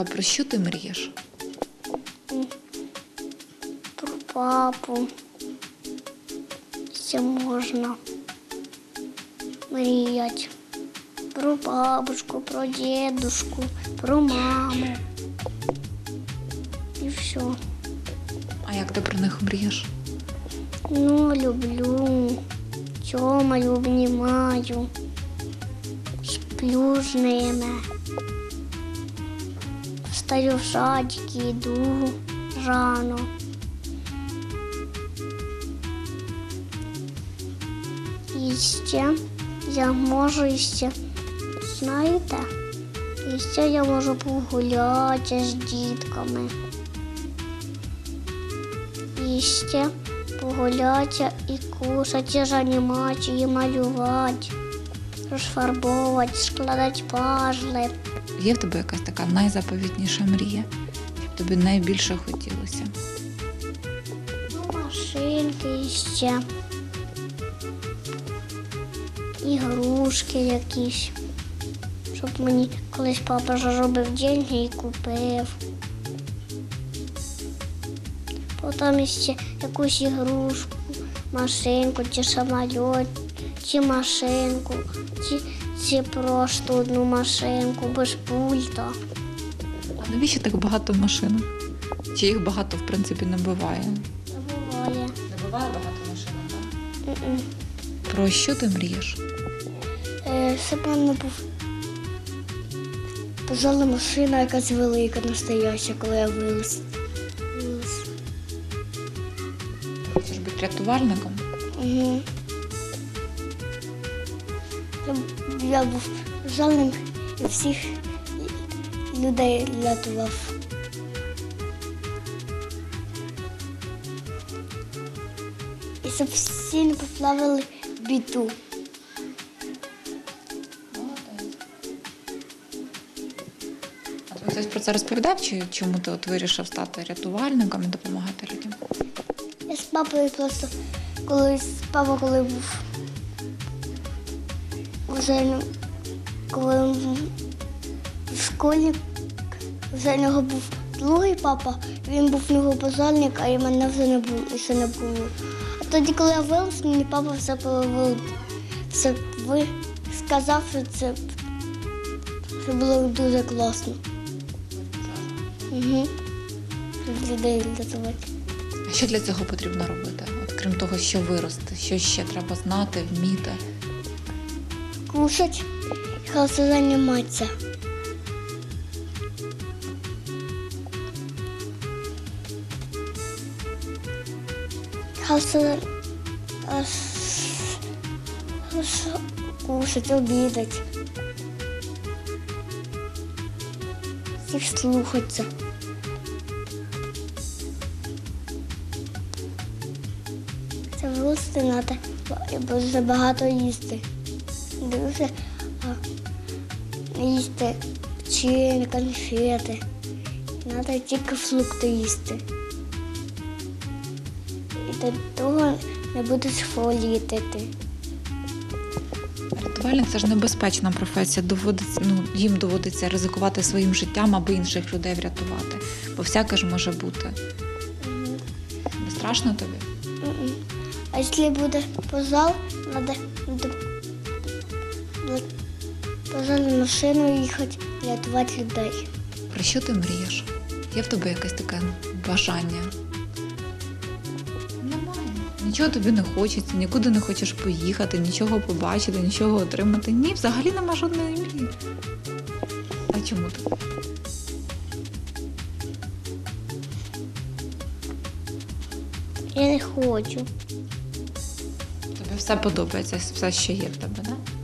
А про що ти мрієш? Про папу. Ще можна мріяти. Про бабушку, про дедушку, про маму. І все. А як ти про них мрієш? Ну, люблю. Тьомаю, обнімаю. Сплю з ними. Встаю в садик, йду рано. І ще я можу ще, знаєте, і ще я можу погуляти з дітками. І ще погуляти і кушати з анімації, малювати, розфарбовувати, складати пазли. Є в тебе якась така найзаповітніша мрія, щоб тобі найбільше хотілося? Машинки ще. Ігрушки якісь. Щоб мені колись папа заробив деньги і купив. Потім ще якусь ігрушку, машинку, чи самоліт, чи машинку, чи, чи просто одну машинку без пульта. А навіщо так багато машин? Чи їх багато, в принципі, не буває? Не буває. Не буває багато машин, так? Про що ти мрієш? Е, Щоб в мене був пожалуй, машина якась велика, настояща, коли я. Вирос. Хочеш бути рятувальником? Угу. Я був жалним і всіх людей рятував. І щоб всі не поплавили в біду. Хтось про це розповідав, чи чому ти от вирішив стати рятувальником і допомагати людям? Я з папою просто колись папа, коли був вже коли в школі, вже в нього був другий папа, він був в нього бажальник, а і мене вже не було, ще не було. А тоді, коли я вирос, мені папа все повів, все ви сказав, що це, це було дуже класно. Угу. Людей рятувати. А що для цього потрібно робити? От крім того, що вирости, що ще треба знати, вміти? Кушать и хорошо заниматься. Хорошо, хорошо кушать, обедать. Всіх слухаться. Це вирости треба, бо забагато їсти. Дуже їсти печення, конфети. Треба тільки фрукти їсти. І до того не будеш хворіти. ти. Рятувальник це ж небезпечна професія. Доводиться, ну, їм доводиться ризикувати своїм життям, аби інших людей врятувати. Бо всяке ж може бути. Не страшно тобі? А якщо буде пожар, треба пожарну машину їхати рятувати людей. Про що ти мрієш? Є в тебе якесь таке бажання? Немає. Нічого тобі не хочеться, нікуди не хочеш поїхати, нічого побачити, нічого отримати. Ні, взагалі нема жодної мрії. А чому так? Я не хочу. Тобі все подобається, все, що є в тебе, так?